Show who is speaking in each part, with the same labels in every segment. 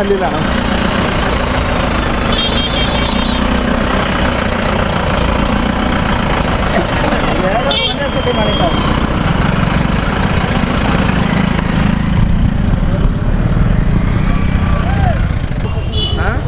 Speaker 1: ಅಣ್ಣ ಇನ್ನೂ ಅಲ್ಲಿಲ್ಲ ಅಣ್ಣ ಎರಡು ಒಂದೇ ಸತಿ ಮಾಡಿದ್ದಾವೆ ಹಾಂ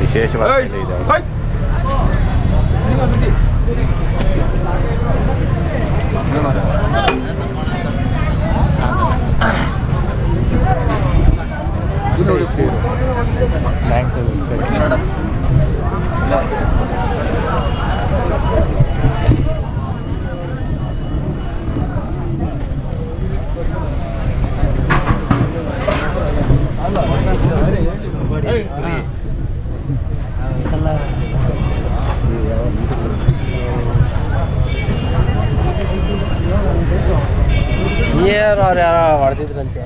Speaker 2: ವಿಶೇಷವಾಗಿ ಇದೆ
Speaker 1: ಏರ್ ಅವ್ರು ಯಾರೋ ಹೊಡೆದಿದ್ರಂತೆ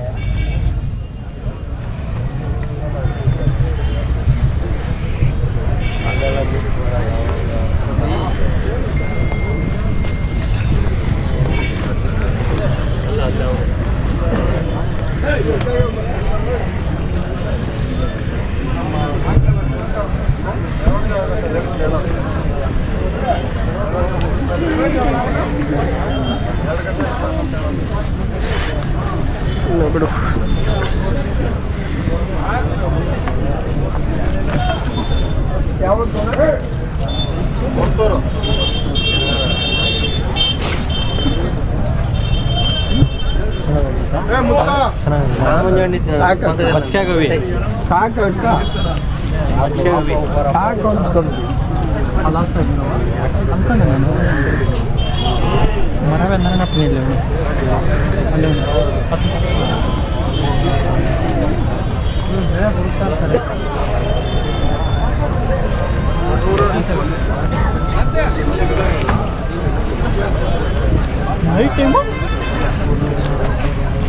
Speaker 1: ಇಲ್ಲ ಬಿಡು ಮಚ್ಕಾಗವಿ ಸಾಕು. ಸಾಕು ಅಂತಂದು ಮರವೇ ನನ್ನ ಇಲ್ಲ ಅಲ್ಲಿ ನೈಟ್ ಟೈಮು?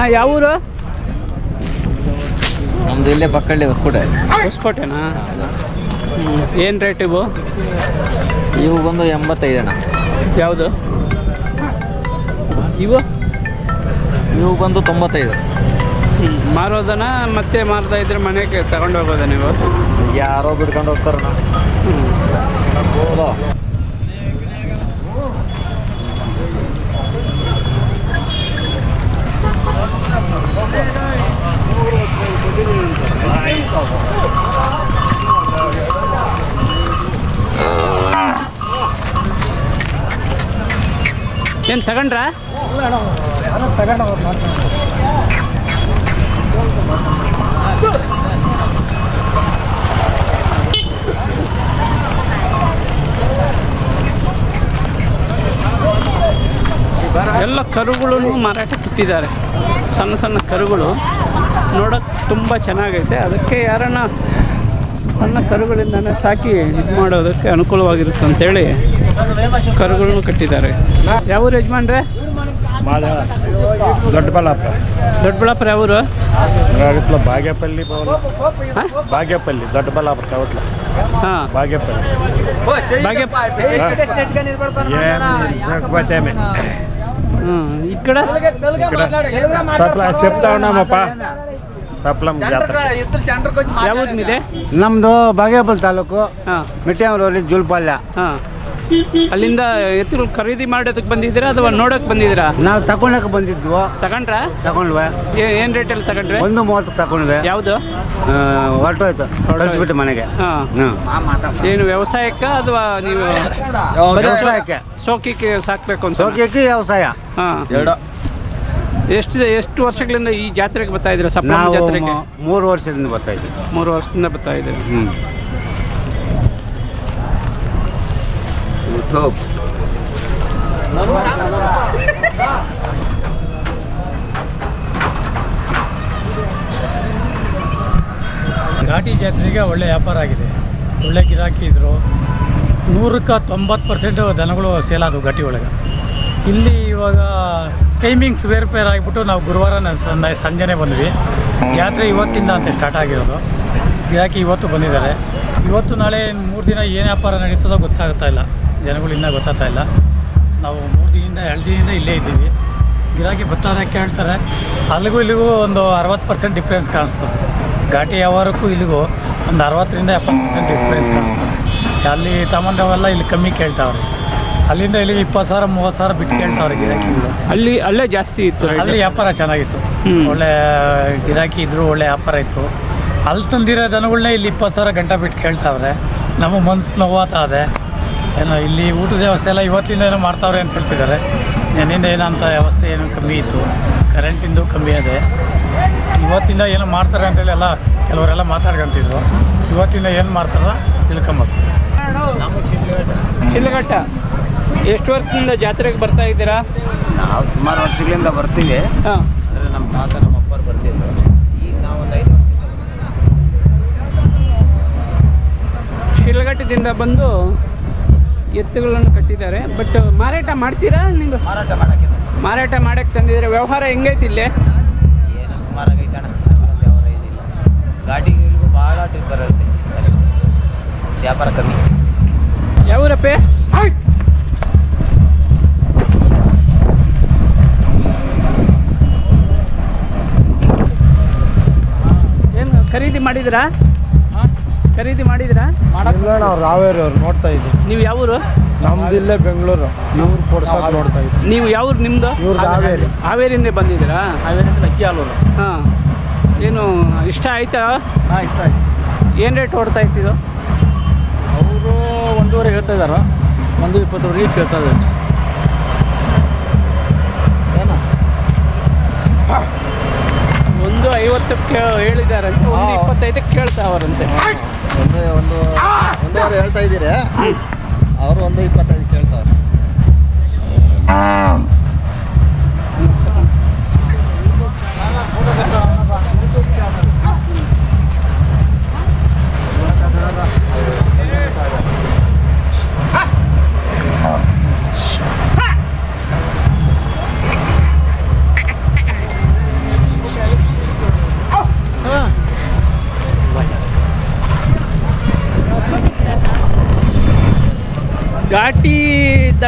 Speaker 3: ಅಣ್ಣ ಯಾವ ಊರು?
Speaker 1: ನಮ್ದು ಇಲ್ಲೇ ಪಕ್ಕಳ್ಳಿ ಹೊಸಕೋಟೆ.
Speaker 3: ಹೊಸಕೋಟೆನಾ? ಏನು ರೇಟ್ ಇವು?
Speaker 1: ಇವು ಬಂದು ಎಂಬತ್ತೈದು ಅಣ್ಣ.
Speaker 3: ಯಾವುದು? ಇವು?
Speaker 1: ಇವು ಬಂದು ತೊಂಬತ್ತೈದು.
Speaker 3: ಮಾರೋದಣ ಮಾರೋದನ ಮತ್ತೆ ಮಾರ್ತಾ ಇದ್ರೆ ಮನೆಗೆ ತಗೊಂಡು ಹೋಗೋದ ನೀವು?
Speaker 1: ಯಾರೋ ಬಿಡ್ಕೊಂಡು ಹೋಗ್ತಾರಣ್ಣ.
Speaker 3: ಏನು ತಗೊಂಡ್ರಾ? ಎಲ್ಲ ಕರುಗಳನ್ನು ಮಾರಾಟಕ್ಕೆ ಇಟ್ಟಿದ್ದಾರೆ ಸಣ್ಣ ಸಣ್ಣ ಕರುಗಳು ನೋಡೋಕ್ಕೆ ತುಂಬ ಚೆನ್ನಾಗೈತೆ ಅದಕ್ಕೆ ಯಾರನ್ನ ಸಣ್ಣ ಕರುಗಳಿಂದನೇ ಸಾಕಿ ಇದು ಮಾಡೋದಕ್ಕೆ ಅನುಕೂಲವಾಗಿರುತ್ತೆ ಅಂತೇಳಿ ಕರುಗಳನ್ನು ಕಟ್ಟಿದ್ದಾರೆ ಯಾವ ಊರು ಯಜಮಾನ್ರೆ
Speaker 4: ದೊಡ್ಡಬಳ್ಳಾಪುರ
Speaker 3: ದೊಡ್ಡಬಳ್ಳಾಪುರ ಯಾವೂರು
Speaker 4: ಅಗತ್ಲ ಬಾಗೇಪಲ್ಲಿ
Speaker 3: ಹಾಂ
Speaker 4: ಬಾಗೇಪಲ್ಲಿ ದೊಡ್ಡಬಳ್ಳಾಪುರ ಕವತ್ಲ
Speaker 3: ಹಾಂ
Speaker 4: ಬಾಗೇಪಲ್ಲಿ
Speaker 3: ಬಾಗೆ
Speaker 4: బచ్చామే
Speaker 3: ಹ್ಞೂ ಈ ಕಡೆ
Speaker 4: సప్ల చెప్తా ఉన్నామప్పా ನಮ್ದು
Speaker 3: ಬಾಗೇಬಲ್
Speaker 5: ನಮ್ಮದು ತಾಲೂಕು
Speaker 3: ಹಾಂ.
Speaker 5: ಜುಲ್ಪಾಲ್ಯ
Speaker 3: ಹಾಂ. ಅಲ್ಲಿಂದ ಎತ್ತುಗಳು ಖರೀದಿ ಮಾಡೋದಕ್ಕೆ ಬಂದಿದ್ದೀರಾ ಅಥವಾ ನೋಡಕ್ ಬಂದಿದ್ದೀರಾ?
Speaker 5: ನಾವು ತಗೊಳಕ್ ಬಂದಿದ್ವು.
Speaker 3: ತಗೊಂಡ್ರ?
Speaker 5: ತಗೊಂಡ್ವೆ.
Speaker 3: ಏನ್ ರೇಟ್ ಅಲ್ಲಿ ತಗೊಂಡ್ರೆ?
Speaker 5: ಒಂದು ಮೂವತ್ತು ತಗೊಂಡ್ವೆ.
Speaker 3: ಯಾವ್ದು?
Speaker 5: ಹೊರಟು ಹೊರಟೋಯ್ತು. ಬಿಟ್ಟು ಮನೆಗೆ. ಹ್ಮ್.
Speaker 3: ಏನು ವ್ಯವಸಾಯಕ್ಕ ಅಥವಾ ನೀವು
Speaker 5: ವ್ಯವಸಾಯಕ್ಕೆ.
Speaker 3: ಸೋಕಿಗೆ ಸಾಕ್ಬೇಕು ಅಂತ?
Speaker 5: ವ್ಯವಸಾಯ.
Speaker 3: ಹಾ.
Speaker 2: ಎರಡು.
Speaker 3: ಎಷ್ಟು ಎಷ್ಟು ವರ್ಷಗಳಿಂದ ಈ ಜಾತ್ರೆಗೆ ಬರ್ತಾ ಇದ್ರೆ
Speaker 5: ನಾವು
Speaker 3: ಜಾತ್ರೆಗೆ?
Speaker 5: ಮ- ಮೂರು ವರ್ಷದಿಂದ ಬರ್ತಾ ಇದ್ದೀವಿ.
Speaker 3: ಮೂರು ವರ್ಷದಿಂದ ಬರ್ತಾ ಇದ್ದೀರಾ?
Speaker 5: ಹ್ಞೂ
Speaker 6: ಘಾಟಿ ಜಾತ್ರೆಗೆ ಒಳ್ಳೆ ವ್ಯಾಪಾರ ಆಗಿದೆ. ಒಳ್ಳೆ ಗಿರಾಕಿ ಇದ್ದರು ನೂರಕ್ಕೆ ತೊಂಬತ್ತು ಪರ್ಸೆಂಟು ದನಗಳು ಸೇಲ್ ಆದವು ಘಾಟಿ ಒಳಗೆ. ಇಲ್ಲಿ ಇವಾಗ ಟೈಮಿಂಗ್ಸ್ ಸುವೇರ್ಪೇರ್ ಬೇರೆ ಆಗಿಬಿಟ್ಟು ನಾವು ಗುರುವಾರ ಸಂಜೆನೇ ಸಂಜೆನೆ ಬಂದ್ವಿ. ಜಾತ್ರೆ ಇವತ್ತಿಂದ ಅಂತ ಸ್ಟಾರ್ಟ್ ಆಗಿರೋದು. ಗಿರಾಕಿ ಇವತ್ತು ಬಂದಿದ್ದಾರೆ? ಇವತ್ತು ನಾಳೆ ಮೂರು ದಿನ ಏನು ವ್ಯಾಪಾರ ನಡೀತದೋ ಗೊತ್ತಾಗ್ತಾ ಇಲ್ಲ. ಜನಗಳು ಇನ್ನೂ ಗೊತ್ತಾಗ್ತಾ ಇಲ್ಲ. ನಾವು ಮೂರು ದಿನದಿಂದ ಎರಡು ದಿನದಿಂದ ಇಲ್ಲೇ ಇದ್ದೀವಿ. ಗಿರಾಕಿ ಬರ್ತಾರೆ ಕೇಳ್ತಾರೆ. ಅಲ್ಲಿಗೂ ಇಲ್ಲಿಗೂ ಒಂದು ಅರವತ್ತು ಪರ್ಸೆಂಟ್ ಡಿಫ್ರೆನ್ಸ್ ಕಾಣಿಸ್ತದೆ ಘಾಟಿ ವ್ಯವಹಾರಕ್ಕೂ ಇಲ್ಲಿಗೂ ಒಂದು ಅರವತ್ತರಿಂದ ಎಪ್ಪತ್ತು ಪರ್ಸೆಂಟ್ ಡಿಫ್ರೆನ್ಸ್ ಕಾಣಿಸ್ತದೆ ಅಲ್ಲಿ ತಗೊಂಡವೆಲ್ಲ ಇಲ್ಲಿ ಕಮ್ಮಿ ಕೇಳ್ತಾವ್ರೆ. ಅಲ್ಲಿಂದ ಇಲ್ಲಿಗೆ ಇಪ್ಪತ್ತು ಸಾವಿರ ಮೂವತ್ತು ಸಾವಿರ ಬಿಟ್ಟು ಕೇಳ್ತಾವ್ರೆ ಗಿರಾಕಿಗಳು
Speaker 3: ಅಲ್ಲಿ ಅಲ್ಲೇ ಜಾಸ್ತಿ ಇತ್ತು
Speaker 6: ಅಲ್ಲಿ ವ್ಯಾಪಾರ ಚೆನ್ನಾಗಿತ್ತು. ಒಳ್ಳೆ ಗಿರಾಕಿ ಇದ್ರು ಒಳ್ಳೆ ವ್ಯಾಪಾರ ಇತ್ತು. ಅಲ್ಲಿ ತಂದಿರೋ ದನಗಳನ್ನೇ ಇಲ್ಲಿ ಇಪ್ಪತ್ತು ಸಾವಿರ ಗಂಟೆ ಬಿಟ್ಟು ಕೇಳ್ತಾವ್ರೆ. ನಮ್ಮ ಮನ್ಸು ನೋವಾತಾದೆ. ಏನೋ ಇಲ್ಲಿ ಊಟದ ವ್ಯವಸ್ಥೆ ಎಲ್ಲ ಇವತ್ತಿಂದ ಏನೋ ಮಾಡ್ತಾವ್ರೆ ಅಂತ ಹೇಳ್ತಿದ್ದಾರೆ. ನೆನ್ನಿಂದ ಏನಂತ ವ್ಯವಸ್ಥೆ ಏನು ಕಮ್ಮಿ ಇತ್ತು. ಕರೆಂಟಿಂದು ಕಮ್ಮಿ ಇದೆ ಇವತ್ತಿಂದ ಏನೋ ಮಾಡ್ತಾರೆ ಅಂತೇಳಿ ಎಲ್ಲ ಕೆಲವರೆಲ್ಲ ಮಾತಾಡ್ಕೊಂತಿದ್ರು. ಇವತ್ತಿಂದ ಏನು ಮಾಡ್ತಾರ ತಿಳ್ಕೊಂಬೋದು
Speaker 3: ಶಿಲ್ಘಟ್ಟ ಎಷ್ಟು ವರ್ಷದಿಂದ ಜಾತ್ರೆಗೆ ಬರ್ತಾ ಇದ್ದೀರಾ?
Speaker 5: ನಾವು ಸುಮಾರು ವರ್ಷಗಳಿಂದ ಬರ್ತೀವಿ.
Speaker 3: ಹಾಂ.
Speaker 5: ಅಂದರೆ ನಮ್ಮ ತಾತ ನಮ್ಮ ಅಪ್ಪರು ಬರ್ತಿದ್ರು. ಈಗ ನಾವು ಒಂದು ಐದು
Speaker 3: ಶಿಲ್ಘಟ್ಟದಿಂದ ಬಂದು ಎತ್ತುಗಳನ್ನು ಕಟ್ಟಿದ್ದಾರೆ. ಬಟ್ ಮಾರಾಟ ಮಾಡ್ತೀರಾ ನೀವು?
Speaker 5: ಮಾರಾಟ ಮಾಡೋಕ್ಕೆ
Speaker 3: ಮಾರಾಟ ಮಾಡಕ್ಕೆ ತಂದಿದ್ರೆ ವ್ಯವಹಾರ ಹೆಂಗೈತಿ ಇಲ್ಲಿ?
Speaker 5: ಏನು ಸುಮಾರಾಗಿ ಐತಣ ಅಷ್ಟೊಂದು ವ್ಯವಹಾರ ಏನಿಲ್ಲ. ಗಾಡಿಗಳಿಗೂ ಭಾಳ ಟ್ರಿಪ್ ವ್ಯಾಪಾರ ಕಮ್ಮಿ.
Speaker 3: ಯಾವ ಏನು ಖರೀದಿ ಮಾಡಿದ್ರಾ? ಖರೀದಿ ಮಾಡಿದ್ರಾ?
Speaker 4: ಇಲ್ಲ ನಾವು ರಾವೇರಿ ಅವ್ರು ನೋಡ್ತಾ ಇದ್ದೀವಿ.
Speaker 3: ನೀವು ಯಾವೂರು
Speaker 4: ನಮ್ದು ಇಲ್ಲೇ ಬೆಂಗಳೂರು. ಇವ್ರು ಕೊಡ್ಸಕ್ ನೋಡ್ತಾ ಇದ್ದೀವಿ.
Speaker 3: ನೀವು ಯಾವೂರು ನಿಮ್ದು?
Speaker 4: ಇವ್ರದ್ದು ಹಾವೇರಿ.
Speaker 3: ಹಾವೇರಿಂದ ಬಂದಿದ್ದೀರಾ?
Speaker 4: ಅಕ್ಕಿ ಹಾಲೂರು
Speaker 3: ಹಾಂ. ಏನು ಇಷ್ಟ ಆಯ್ತಾ?
Speaker 4: ಹಾಂ ಇಷ್ಟ ಆಯ್ತು.
Speaker 3: ಏನು ರೇಟ್ ಓಡ್ತಾ ಇತ್ತಿದು
Speaker 4: ಅವರು ಒಂದೂವರೆ ಹೇಳ್ತಾ ಇದ್ದಾರೆ ಒಂದು ಇಪ್ಪತ್ತುವರೆಗೆ ಕೇಳ್ತಾ ಇದ್ದಾರೆ.
Speaker 3: ಒಂದು ಐವತ್ತಕ್ಕೆ ಹೇಳಿದಾರಂತೆ ಒಂದು
Speaker 2: ಇಪ್ಪತ್ತೈದು
Speaker 3: ಕೇಳ್ತಾ ಅವರಂತೆ
Speaker 2: ಒಂದು ಒಂದು ಒಂದೂವರೆ ಹೇಳ್ತಾ ಇದ್ದೀರಿ. ಅವರು ಒಂದು ಇಪ್ಪತ್ತೈದು ಕೇಳ್ತಾರೆ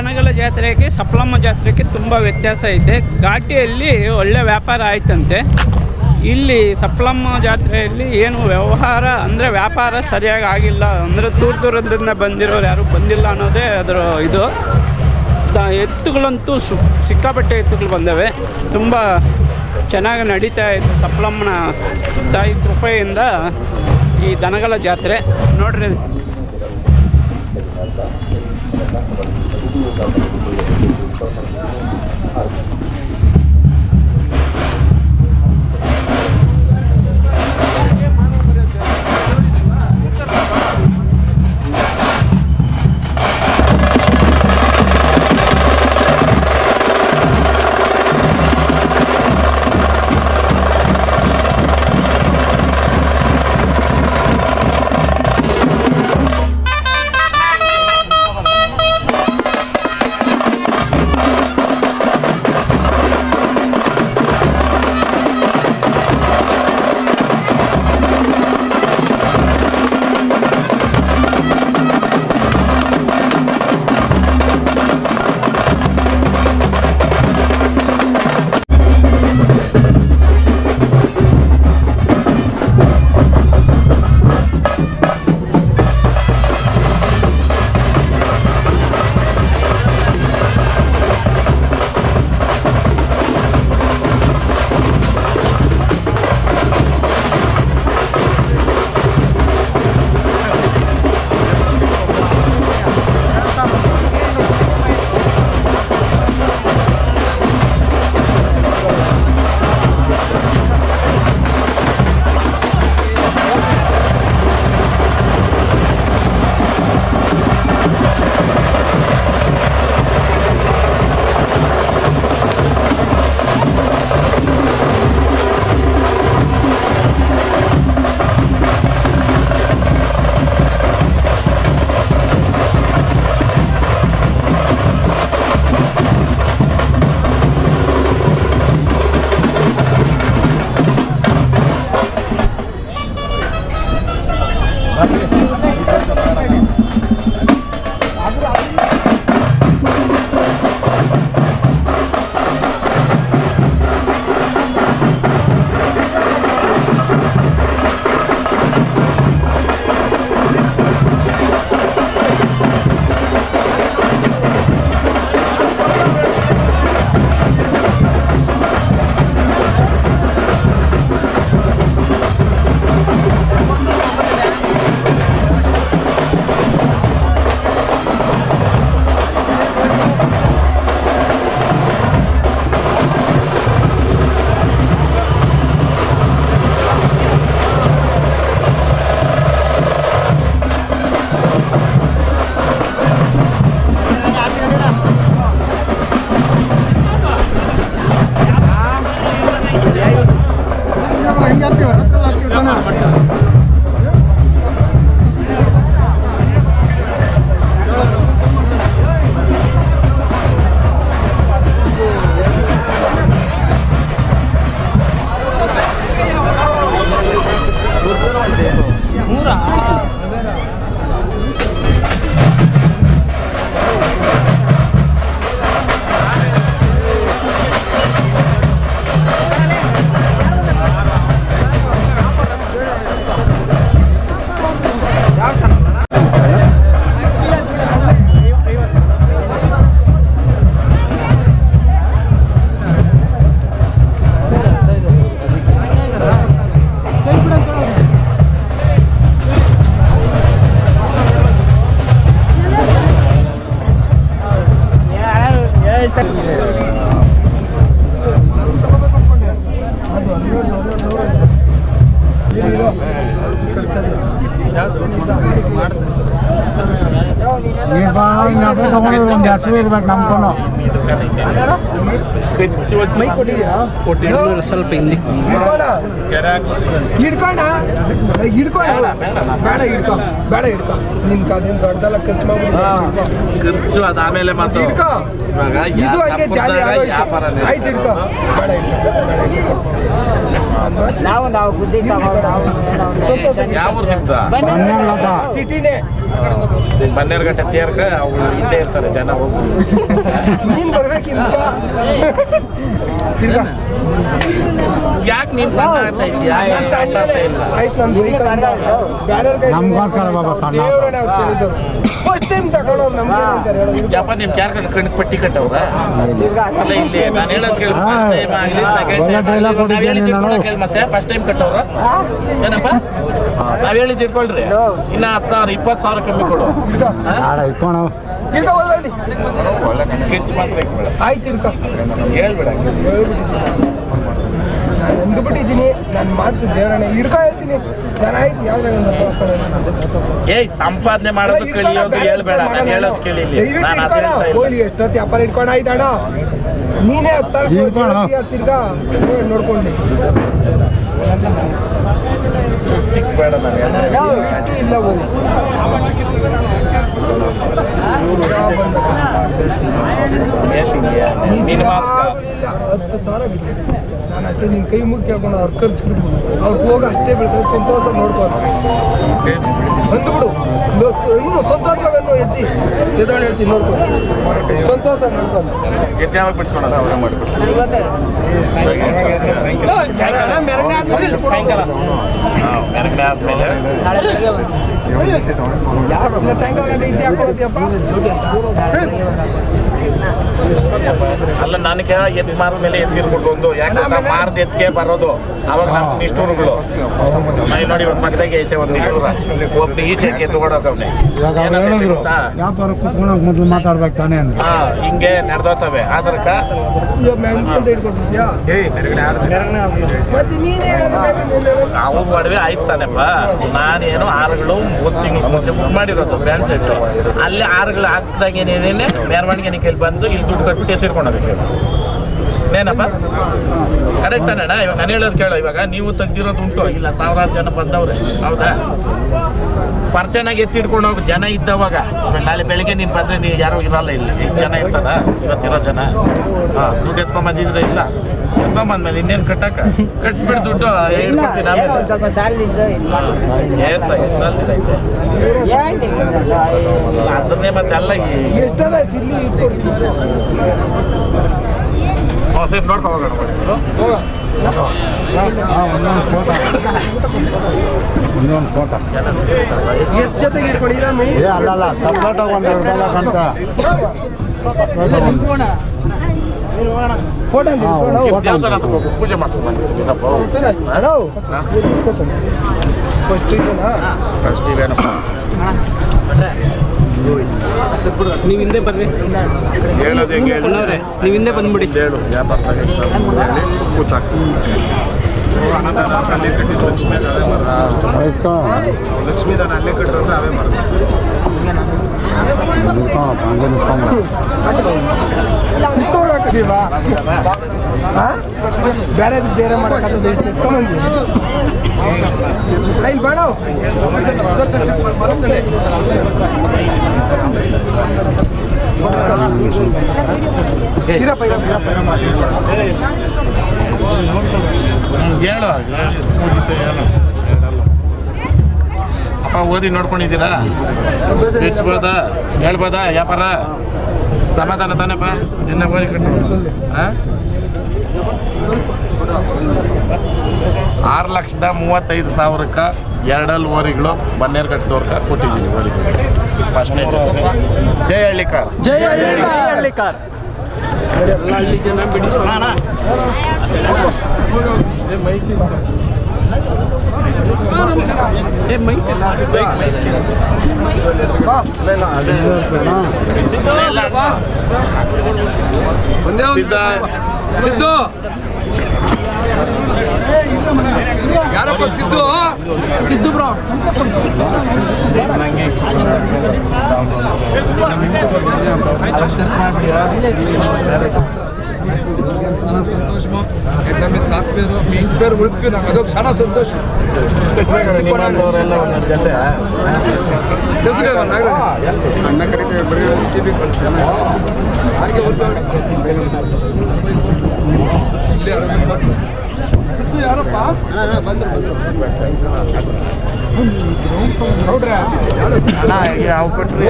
Speaker 3: ದನಗಳ ಜಾತ್ರೆಗೆ, ಸಪ್ಲಮ್ಮ ಜಾತ್ರೆಗೆ ತುಂಬ ವ್ಯತ್ಯಾಸ ಇದೆ. ಘಾಟಿಯಲ್ಲಿ ಒಳ್ಳೆ ವ್ಯಾಪಾರ ಆಯ್ತಂತೆ. ಇಲ್ಲಿ ಸಪ್ಲಮ್ಮ ಜಾತ್ರೆಯಲ್ಲಿ ಏನು ವ್ಯವಹಾರ ಅಂದರೆ ವ್ಯಾಪಾರ ಸರಿಯಾಗಿ ಆಗಿಲ್ಲ. ಅಂದರೆ ದೂರ ದೂರದಿಂದ ಬಂದಿರೋರು ಯಾರು ಬಂದಿಲ್ಲ ಅನ್ನೋದೇ ಅದರ ಇದು. ಎತ್ತುಗಳಂತೂ ಸು ಸಿಕ್ಕಾಪಟ್ಟೆ ಎತ್ತುಗಳು ಬಂದವೆ. ತುಂಬ ಚೆನ್ನಾಗಿ ನಡೀತಾ ಇತ್ತು ಸಪ್ಲಮ್ಮನ ತಾಯಿ ಕೃಪೆಯಿಂದ ಈ ದನಗಳ ಜಾತ್ರೆ. ನೋಡ್ರಿ.
Speaker 6: Gracias. ಇರ್ಬೇಕು ನಮ್ಗೂ
Speaker 3: ಸ್ವಲ್ಪ ಹಿಂದಿ.
Speaker 7: ಬೇಡ ಹಿಡ್ಕೊ ಬೇಡ ಹಿಡ್ಕೊ. ನಿನ್ ಕ ನಿನ್ ದೊಡ್ಡದೆಲ್ಲ ಖರ್ಚು ಮಾಡ್ಬಿಟ್ಟು
Speaker 2: ಖರ್ಚು ಅದಾಮೇಲೆ ಮಾತು.
Speaker 7: ಹಿಡ್ಕೊ. ಇದು ಹಂಗೆ ಜಾಲಿ. ಆಯ್ತು ಹಿಡ್ಕೊ. ಬೇಡ
Speaker 4: ನಾವು ನಾವು
Speaker 2: ಯಾವ ಊರು ಗಂಟೆ ತೇರ್ಕ ಅವ್ರು ಇಲ್ಲೇ ಇರ್ತಾರೆ ಜನ ಹೋಗಿ
Speaker 7: ನೀನ್
Speaker 2: ಯಾಕೆ ನೀನ್ ಸಣ್ಣ ಆಗ್ತಾ ಇದೀಯಾ
Speaker 7: ನಾನ್ ಸಣ್ಣನೇ. ಆಯ್ತು ನನ್ ಬೇರೆಯವ್ರ
Speaker 6: ನಮ್ಗೋಸ್ಕರ ಬಾಬಾ ಸಣ್ಣ.
Speaker 7: ದೇವ್ರನ್ನ ಅವ್ರು ತಿಳಿದವ್ರು ಫಸ್ಟ್ ಟೈಮ್ ತಗೊಳ್ಳೋದು ನಮ್ಗೆ ಅಂತಾರೆ ಹೇಳೋದು ಹಿಡ್ಕೊ.
Speaker 2: ಯಪ್ಪ ನಿಮ್ ಯಾರ್ ಕಣ್ ಕಣ್ ಪಟ್ಟಿ ಕಟ್ಟವ್ರ? ಅಲ್ಲ ಇಲ್ಲಿ ನಾನು ಹೇಳೋದು ಕೇಳಿ. ಫಸ್ಟ್ ಟೈಮ್ ಆಗಲಿ ಸೆಕೆಂಡ್
Speaker 6: ಒಳ್ಳೆ dialogue ಕೊಟ್ಟಿದ್ದೀನಿ ನಾನು.
Speaker 2: ಕೇಳಿ ಮತ್ತೆ ಫಸ್ಟ್ ಟೈಮ್ ಕಟ್ಟವ್ರ? ಏನಪ್ಪ? ನಾವ್ ಹೇಳಿ ಇಟ್ಕೊಳ್ರಿ ಇನ್ನ ಹತ್ತು ಸಾವಿರ ಇಪ್ಪತ್ತು ಸಾವಿರ ಕಮ್ಮಿ ಕೊಡು.
Speaker 6: ಆಡ ಇಟ್ಕೊಣ.
Speaker 2: ಕಿಚ್ ಮಾತ್ರ ಇಟ್ಬೇಡ.
Speaker 7: ಆಯ್ತು ಹಿಡ್ಕೊ
Speaker 2: ಹೇಳ್ಬೇಡ.
Speaker 7: ನಾನು ಅಂದ್ಬಿಟ್ಟಿದ್ದೀನಿ ನನ್ನ ಮಾತು ದೇವರನ್ನ ಹಿಡ್ಕೊ ಹೇಳ್ತೀನಿ. ನಾನು ಆಯ್ತು
Speaker 2: ಏಯ್ ಸಂಪಾದನೆ ಮಾಡೋದು ಕಳಿಯೋದು ಹೇಳ್ಬೇಡ. ನಾನು ಹೇಳೋದು ಕೇಳಿ ನಾನು ಅದು ಹೇಳ್ತಾ ಇಲ್ಲ.
Speaker 7: ಹೋಗ್ಲಿ ಎಷ್ಟೊತ್ತು ವ್ಯಾಪಾರ ಇಟ್ಕೊಂಡು ಆಯ್ತಾಡ ನೀನೇ ತಿರ್ಗಾ ನೋಡ್ಕೊಂಡಿ
Speaker 2: ಚಿಕ್ಕ ಬೇಡ ನಾನು ಹೇಳ್ತೀನಿ.
Speaker 7: ಇಲ್ಲ ಹತ್ತು ಸಾವಿರ ನಾನು ಅಷ್ಟೇ ನಿನ್ನ ಕೈ ಮುಗಿ ಕೇಳ್ಕೊಂಡು ಅವ್ರು ಖರ್ಚು ಬಿಡ್ಬೋದು ಅವ್ರಿಗೆ ಹೋಗಿ ಅಷ್ಟೇ ಬೀಳ್ತಾರೆ ಸಂತೋಷ ನೋಡ್ಕೊಂಡು ಬಿಡು ಇನ್ನು ಸಂತೋಷವಾಗಿ ಅನ್ನೋ ಎತ್ತಿ ಎದೋಣ ಹೇಳ್ತೀನಿ ನೋಡ್ಕೊಂಡು ಸಂತೋಷ ನೋಡ್ಕೊಂಡು
Speaker 2: ಎತ್ತಿ ಯಾವಾಗ ಬಿಡಿಸ್ಕೊಳೋದು ಅವರೇ ಮಾಡ್ಬಿಟ್ಟು
Speaker 7: ಸಾಯಂಕಾಲ ಇಲ್ಲ ಸಾಯಂಕಾಲ ಗಂಟೆ ಇದ್ದೆ ಹಾಕೊಳ್ಳೋದಿಯಪ್ಪ
Speaker 2: ಅಲ್ಲ ನನಗೆ ಎತ್ ಮಾರದ ಮೇಲೆ ಎತ್ತಿರ್ಬಿಟ್ಟು ಒಂದು. ಯಾಕಂದ್ರೆ ಮಾರ್ದ ಎತ್ತಿಗೆ ಬರೋದು. ಅವಾಗ ನಮ್ಮ ನಿಷ್ಠೂರುಗಳು. ಮೈ ನೋಡಿ ಒಂದ್ ಮಗದಾಗೆ ಐತೆ ಒಂದು ನಿಷ್ಠೂರ. ಒಬ್ಬ ಈಚೆ
Speaker 6: ಮೊದಲು ಮಾತಾಡ್ಬೇಕು ತಾನೇ ಅಂದ್ರೆ.
Speaker 2: ಹಾ ಹಿಂಗೆ ನಡೆದೋತವೆ
Speaker 7: ಆದ್ರ. ನಾವು
Speaker 2: ಮಾಡ್ವಿ ಒಡವೆ ಆಯ್ತು ತಾನೆಪ್ಪ. ನಾನೇನು ಆರುಗಳು ಮೂರ್ ತಿಂಗಳು ಮುಂಚೆ ಬುಕ್ ಮಾಡಿರೋದು ಗ್ರ್ಯಾಂಡ್ ಸೆಟ್ ಅಲ್ಲಿ ಆರುಗಳು ಹಾಕ್ದಂಗೆ ಏನೇನೇ ಮೆರವಣಿಗೆ ಬಂದು ಇಲ್ಲಿ ದುಡ್ಡು ಕಟ್ಬಿಟ್ಟು ಎತ್ತಿರ್ಕೊಂಡೋದಕ್ಕೆ ಏನಪ್ಪ? ಕರೆಕ್ಟ್ ಅನ್ನೋಣ? ಇವಾಗ ನಾನು ಹೇಳೋದು ಕೇಳೋ, ಇವಾಗ ನೀವು ತೆಗ್ದಿರೋದು ಉಂಟು. ಇಲ್ಲ, ಸಾವಿರಾರು ಜನ ಬಂದವ್ರೆ. ಹೌದಾ? ಪರ್ಸನ್ ಆಗಿ ಎತ್ತಿಡ್ಕೊಂಡು ಹೋಗಿ. ಜನ ಇದ್ದವಾಗ. ನಾಳೆ ಬೆಳಿಗ್ಗೆ ನೀನು ಬಂದರೆ ನೀವು ಯಾರು ಇರಲ್ಲ ಇಲ್ಲಿ. ಎಷ್ಟು ಜನ ಇರ್ತದ ಇವತ್ತಿರೋ ಜನ. ಹಾಂ, ದುಡ್ಡು ಎತ್ಕೊಂಬಂದಿದ್ರೆ ಇಲ್ಲ. ಎತ್ಕೊಂಬಂದ್ಮೇಲೆ ಇನ್ನೇನು ಕಟ್ಟಕ ಕಟ್ಸ್ಬಿಟ್ಟು ದುಡ್ಡು ಹೇಳ್ಕೊಡ್ತೀನಿ ಆಮೇಲೆ.
Speaker 4: ಸ್ವಲ್ಪ ಸಾಲದಿಂದ
Speaker 2: ಏನ್ ಸರ್ ಎಷ್ಟು ಸಾಲ ಐತೆ? ಅದನ್ನೇ ಮತ್ತೆ ಅಲ್ಲ
Speaker 7: ಎಷ್ಟದ ಇಲ್ಲಿ
Speaker 2: ಹೋಗೋಣ
Speaker 6: ಒಂದೊಂದು ಫೋಟೋ
Speaker 7: ಎಷ್ಟು ಜೊತೆಗೆ ಇಟ್ಕೊಂಡಿದ್ದೀರಾ ಮಣಿ
Speaker 6: ಏ ಅಲ್ಲಲ್ಲ ಸಪ್ರೇಟಾಗಿ ಒಂದು ಇಡ್ಬೇಕಂತ
Speaker 2: ಪೂಜೆ
Speaker 3: ನೀವು ಹಿಂದೆ ಬರ್ರಿ
Speaker 2: ಹೇಳೋದು ಹೆಂಗೆ ಹೇಳಿ?
Speaker 3: ಅಣ್ಣವ್ರೆ ನೀವು ಹಿಂದೆ ಬಂದ್ಬಿಡಿ.
Speaker 2: ಹೇಳು.
Speaker 6: ವ್ಯಾಪಾರ
Speaker 2: ಲಕ್ಷ್ಮೀದಾನ ಅಲ್ಲೇ ಕಟ್ಟಿರೋದು ಅವೇ
Speaker 6: ಹಂಗೆ
Speaker 7: ಇಸ್ಕೊಳಕ್ಕಿಲ್ವಾ ಬೇರೆ ಬೇರೆ ಮಾಡೋಕ್ಕಾಗ್ತದೆ ಎಷ್ಟು ಎತ್ಕೊಂಬಂದಿ? ಇಲ್ಲಿ ಬೇಡ ಇರಪ್ಪ ಇರಪ್ಪ ಇರಪ್ಪ.
Speaker 2: ಹೇಳು ಏನು ಅಪ್ಪ ಓದಿ ನೋಡ್ಕೊಂಡಿದ್ದೀರಾ? ಹೇಳ್ಬೋದಾ? ವ್ಯಾಪಾರ? ಸಮಾಧಾನ ತಾನೇಪ್ಪ ನಿನ್ನ ಓದಿ ಕಟ್ಟು ಹಾಂ ಆರು ಲಕ್ಷದ ಮೂವತ್ತೈದು ಸಾವಿರಕ್ಕೆ ಎರಡಲ್ಲಿ ಓರಿಗಳು ಬನ್ನೇರು ಕಟ್ಟಿದವ್ರಕ್ಕೆ ಕೊಟ್ಟಿದ್ದೀನಿ ಓರಿಗಳು ಫಸ್ಟ್ನೇ ಜೊತೆ ಜೈ ಹಳ್ಳಿಕಾರ್.
Speaker 3: ಜೈ ಹಳ್ಳಿ ಕಾರ್ ಎಲ್ಲ ಹಳ್ಳಿ ಜನ ಬಿಡಿಸೋಣ ಸಿದ್ದು.
Speaker 7: ಯಾರಪ್ಪ ಸಿದ್ದು?
Speaker 2: ಸಿದ್ದು ಬ್ರೋ
Speaker 7: చాలా
Speaker 8: સારા
Speaker 7: સંતોષમાં એટલે અમે ತಾತ್ಪೀರು ಮೀನ್ಪೇರು ಉಳ್ತೀವಿ ನಾವು ಅದಕ್ಕೆ ಕ್ಷಣ ಸಂತೋಷ ತಿಳಿಸ್ಲಿಲ್ಲ ನಾಗರಾಜ್
Speaker 8: ಅಣ್ಣ ಕಡೆ ಬರೀ ಯಾವ ಕೊಟ್ರಿ?